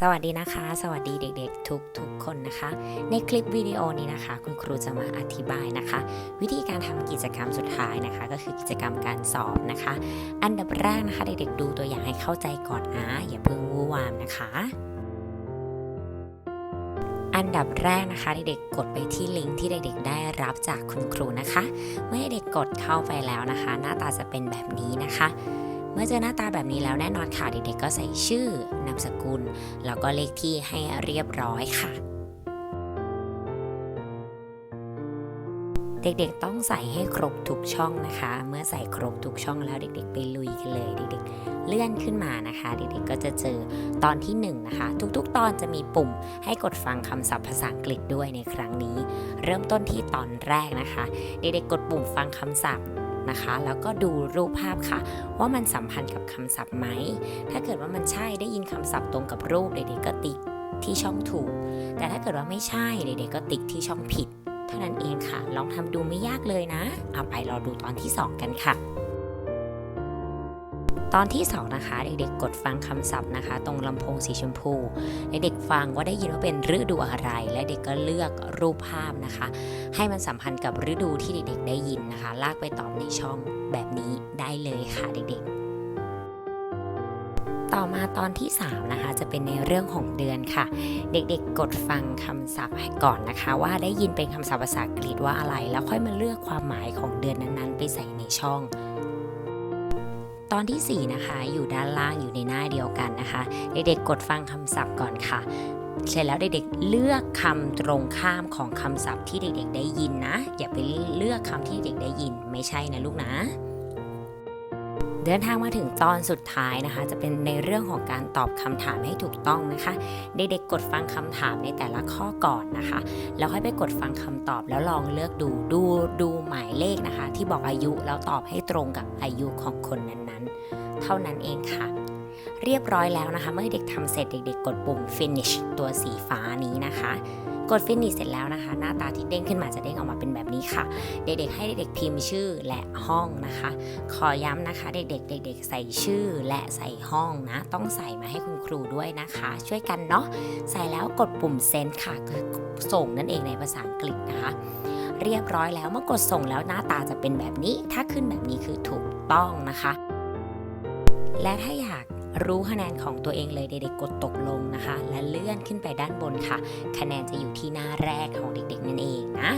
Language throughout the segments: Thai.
สวัสดีนะคะ สวัสดีเด็กๆ ทุกทุกๆคนนะคะ ในคลิปวิดีโอนี้นะคะ คุณครูจะมาอธิบายนะคะ วิธีการทำกิจกรรมสุดท้ายนะคะ ก็คือกิจกรรมการสอบนะคะ อันดับแรกนะคะ เด็กๆดูตัวอย่างให้เข้าใจก่อนนะอย่าเพิ่งวู่วามนะคะ อันดับแรกนะคะเด็กๆกดไปที่ลิงก์ที่เด็กๆได้รับจากคุณครูนะคะ เมื่อเด็กกดเข้าไปแล้วนะคะ หน้าตาจะเป็นแบบนี้นะคะ เมื่อเจอหน้าตาแบบนี้แล้วแน่นอนค่ะเด็กๆก็ใส่ชื่อนามสกุล แล้วก็เลขที่ให้เรียบร้อยค่ะ เด็กๆต้องใส่ให้ครบทุกช่องนะคะ เมื่อใส่ครบทุกช่องแล้วเด็กๆไปลุยกันเลยเด็กๆ เลื่อนขึ้นมานะคะ เด็กๆก็จะเจอตอนที่หนึ่งนะคะ ทุกๆ ตอนจะมีปุ่มให้กดฟังคำศัพท์ภาษาอังกฤษด้วยในครั้งนี้ เริ่มต้นที่ตอนแรกนะคะ เด็กๆกดปุ่มฟังคำศัพท์ นะคะ แล้วก็ดูรูปภาพค่ะ ว่ามันสัมพันธ์กับคำศัพท์ไหม ถ้าเกิดว่ามันใช่ได้ยินคำศัพท์ตรงกับรูปเด็กๆก็ติ๊กที่ช่องถูก แต่ถ้าเกิดว่าไม่ใช่เด็กๆก็ติ๊กที่ช่องผิด เท่านั้นเองค่ะ ลองทำดูไม่ยากเลยนะ เอาไปรอดูตอนที่ 2 กันค่ะ ตอนที่2นะคะเด็กๆกดฟังคำศัพท์นะคะ ตรงลำโพงสีชมพูเด็กๆฟังว่าได้ยินว่าเป็นฤดูอะไร และเด็กก็เลือกรูปภาพนะคะ ให้มันสัมพันธ์กับฤดูที่เด็กๆได้ยินนะคะ ลากไปตอบในช่องแบบนี้ได้เลยค่ะเด็กๆต่อมาตอนที่ 3 นะคะ จะเป็นในเรื่องของเดือนค่ะ เด็กๆ กดฟังคำศัพท์ให้ก่อนนะคะ ว่าได้ยินเป็นคำศัพท์ภาษาอังกฤษว่าอะไร แล้วค่อยมาเลือกความหมายของเดือนนั้นๆ ไปใส่ในช่อง ตอนที่ 4 นะคะ อยู่ด้านล่างอยู่ในหน้าเดียวกันนะคะ เด็กๆกดฟังคำศัพท์ก่อนค่ะ เสร็จแล้วเด็กๆเลือกคำตรงข้ามของคำศัพท์ที่เด็กๆได้ยินนะ อย่าไปเลือกคำที่เด็กได้ยินไม่ใช่นะลูกนะ เดินทางมาถึงตอนสุดท้ายนะคะ จะเป็นในเรื่องของการตอบคำถามให้ถูกต้องนะคะ เด็กๆกดฟังคำถามในแต่ละข้อก่อนนะคะ แล้วค่อยไปกดฟังคำตอบแล้วลองเลือกดูดูดูหมายเลขนะคะ ที่บอกอายุแล้วตอบให้ตรงกับอายุของคนนั้นๆ เท่านั้นเองค่ะ เรียบร้อยแล้วนะคะ เมื่อเด็กทำเสร็จเด็ก ๆ กดปุ่ม finish ตัวสีฟ้านี้นะคะ กด finish เสร็จแล้วนะคะ หน้าตาที่เด้งขึ้นมาจะเด้งออกมาเป็นแบบนี้ค่ะ เด็กๆ ให้เด็กๆพิมพ์ชื่อและห้องนะคะ ขอย้ำนะคะ เด็กๆ เด็ก ๆ ใส่ชื่อและใส่ห้องนะ ต้องใส่มาให้คุณครูด้วยนะคะ ช่วยกันเนาะใส่แล้วกดปุ่ม send ค่ะคือส่งนั่นเองในภาษาอังกฤษนะคะเรียบร้อยแล้วเมื่อกดส่งแล้วหน้าตาจะเป็นแบบนี้ ถ้าขึ้นแบบนี้คือถูกต้องนะคะ และถ้าอยาก รู้คะแนนของตัวเองเลยเด็กๆกดตกลงนะคะ และเลื่อนขึ้นไปด้านบนค่ะ คะแนนจะอยู่ที่หน้าแรกของเด็กๆนั่นเองนะ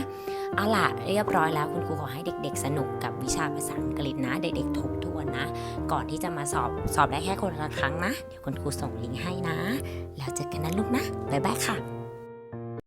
เอาล่ะเรียบร้อยแล้วคุณครูขอให้เด็ก ๆ สนุกกับวิชาภาษาอังกฤษนะ เด็กๆทบทวนนะ ก่อนที่จะมาสอบสอบได้แค่คนละครั้งนะ เดี๋ยวคุณครูส่งลิงก์ให้นะ แล้วเจอกันนะลูกนะบ๊ายบายค่ะ